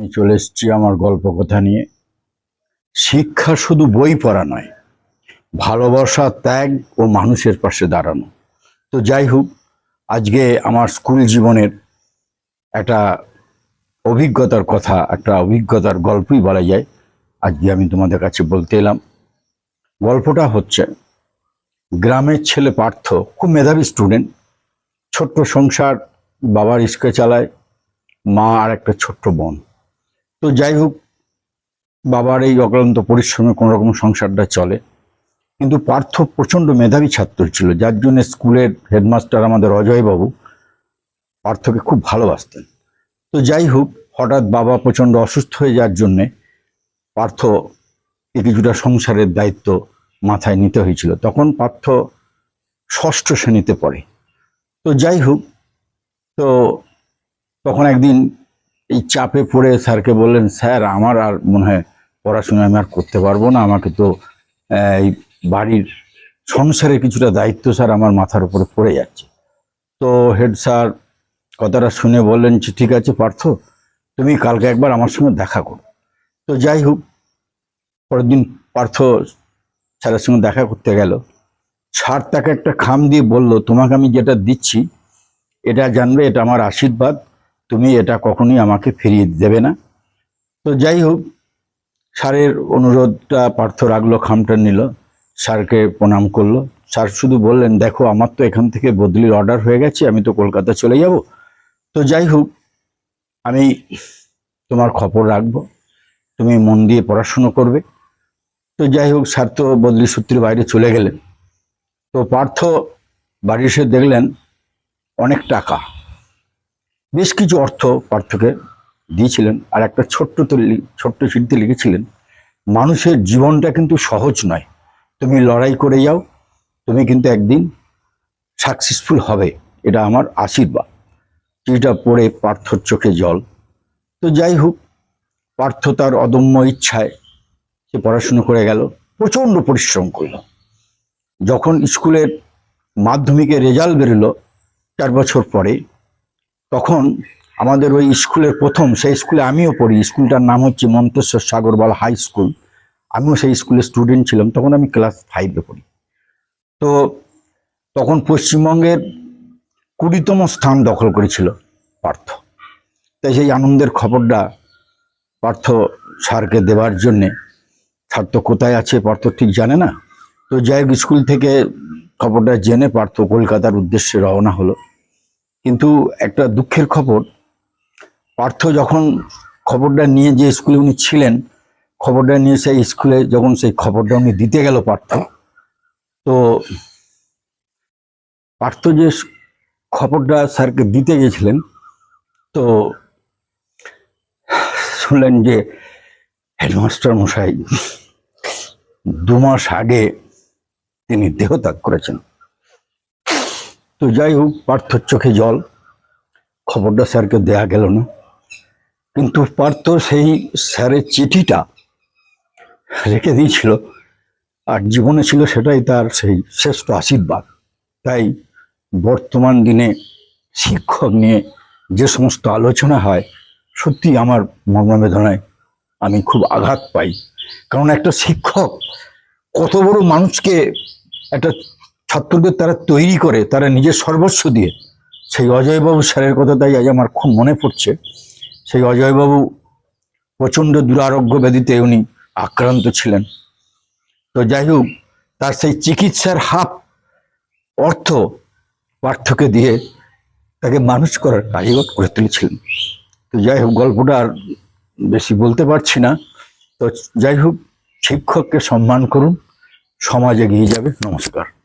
আমি চলে এসেছি আমার গল্প কথা নিয়ে। শিক্ষা শুধু বই পড়া নয়, ভালোবাসা, ত্যাগ ও মানুষের পাশে দাঁড়ানো। তো যাই হোক, আজকে আমার স্কুল জীবনের একটা অভিজ্ঞতার কথা, একটা অভিজ্ঞতার গল্পই বলা যায়। আজকে আমি তোমাদের কাছে বলতে এলাম, গল্পটা হচ্ছে, গ্রামের ছেলে পার্থ খুব মেধাবী স্টুডেন্ট ছোট্ট সংসার, বাবার রিস্কে চালায়, মা আর একটা ছোট্ট বোন। তো যাই হোক, বাবার এই অক্লান্ত পরিশ্রমে কোনো রকম সংসারটা চলে। কিন্তু পার্থ প্রচণ্ড মেধাবী ছাত্র ছিল, যার জন্য স্কুলের হেডমাস্টার আমাদের অজয়বাবু পার্থকে খুব ভালোবাসতেন। তো যাই হোক, হঠাৎ বাবা প্রচণ্ড অসুস্থ হয়ে যাওয়ার জন্যে পার্থ কিছুটা সংসারের দায়িত্ব মাথায় নিতে হয়েছিল। তখন পার্থ ষষ্ঠ শ্রেণীতে পড়ে। তো যাই হোক, তো তখন একদিন এই চাপে পড়ে স্যারকে বললেন, স্যার, আমার আর মনে হয় পড়াশোনা আমি আর করতে পারব না। আমাকে তো এই বাড়ির সংসারে কিছুটা দায়িত্ব স্যার আমার মাথার উপরে পড়ে যাচ্ছে। তো হেড স্যার কথাটা শুনে বললেন যে ঠিক আছে, পার্থ, তুমি কালকে একবার আমার সঙ্গে দেখা করো। তো যাই হোক, পরের দিন পার্থ স্যারের সঙ্গে দেখা করতে গেল। স্যার তাকে একটা খাম দিয়ে বলল, তোমাকে আমি যেটা দিচ্ছি, এটা জানবে, এটা আমার আশীর্বাদ। তুমি এটা কখনোই আমাকে ফিরিয়ে দেবে না। তো যাই হোক, স্যারের অনুরোধটা পার্থ রাখল খামটা নিল, স্যারকে প্রণাম করল। স্যার শুধু বললেন, দেখো, আমার তো এখান থেকে বদলির অর্ডার হয়ে গেছে, আমি তো কলকাতা চলে যাব। তো যাই হোক, আমি তোমার খবর রাখব, তুমি মন দিয়ে পড়াশুনো করবে। তো যাই হোক, স্যার তো বদলি সূত্রে বাইরে চলে গেলেন। তো পার্থ বাড়ি এসে দেখলেন, অনেক টাকা। বেশ কিছু অর্থ পার্থকে দিয়েছিলেন আর একটা ছোট্ট ছোট্ট চিঠিতে লিখেছিলেন, মানুষের জীবনটা কিন্তু সহজ নয়। তুমি লড়াই করে যাও, তুমি কিন্তু একদিন সাকসেসফুল হবে। এটা আমার আশীর্বাদ। চিঠিটা পড়ে পার্থর চোখে জল। তো যাই হোক, পার্থ তার অদম্য ইচ্ছায় সে পড়াশুনো করে গেল, প্রচণ্ড পরিশ্রম করল। যখন স্কুলের মাধ্যমিকের রেজাল্ট বেরোলো, চার বছর পরে তখন আমাদের ওই স্কুলের প্রথম, সেই স্কুলে আমিও পড়ি। স্কুলটার নাম হচ্ছে মন্তেশ্বর সাগরবাল হাই স্কুল। আমিও সেই স্কুলের স্টুডেন্ট ছিলাম, তখন আমি ক্লাস ফাইভে পড়ি। তো তখন পশ্চিমবঙ্গের কুড়িতম স্থান দখল করেছিল পার্থ। তাই সেই আনন্দের খবরটা পার্থ স্যারকে দেওয়ার জন্যে। তো কোথায় আছে পার্থ ঠিক জানে না? তো যাই স্কুল থেকে খবরটা জেনে পার্থ কলকাতার উদ্দেশ্যে রওনা হলো। কিন্তু একটা দুঃখের খবর, পার্থ যখন খবরটা নিয়ে যে স্কুলে উনি ছিলেন, খবরটা নিয়ে সেই স্কুলে যখন সেই খবরটা উনি দিতে গেল পার্থ, তো পার্থ যে খবরটা স্যারকে দিতে গেছিলেন, তো শুনলেন যে হেডমাস্টার মশাই দু মাস আগে তিনি দেহত্যাগ করেছেন। তো যাই হোক, পার্থর চোখে জল। খবরটা স্যারকে দেয়া গেল না। কিন্তু পার্থ সেই স্যারের চিঠিটা রেখে দিয়েছিল। আর জীবনে ছিল সেটাই তার সেই শ্রেষ্ঠ আশীর্বাদ। তাই বর্তমান দিনে শিক্ষক নিয়ে যে সমস্ত আলোচনা হয়, সত্যি আমার মর্মবেদনায় আমি খুব আঘাত পাই। কারণ একটা শিক্ষক কত বড় মানুষকে একটা ছাত্রদের তারা তৈরি করে, তারা নিজের সর্বস্ব দিয়ে। সেই অজয়বাবু স্যারের কথা তাই আজ আমার খুব মনে পড়ছে। সেই অজয়বাবু প্রচণ্ড দুরারোগ্য ব্যাধিতে উনি আক্রান্ত ছিলেন। তো যাই হোক, তার সেই চিকিৎসার হাফ অর্থ পার্থকে দিয়ে তাকে মানুষ করার কারিগর করে তুলেছিলেন। তো যাই হোক, গল্পটা আর বেশি বলতে পারছি না। তো যাই হোক, শিক্ষককে সম্মান করুন, সমাজ এগিয়ে যাবে। নমস্কার।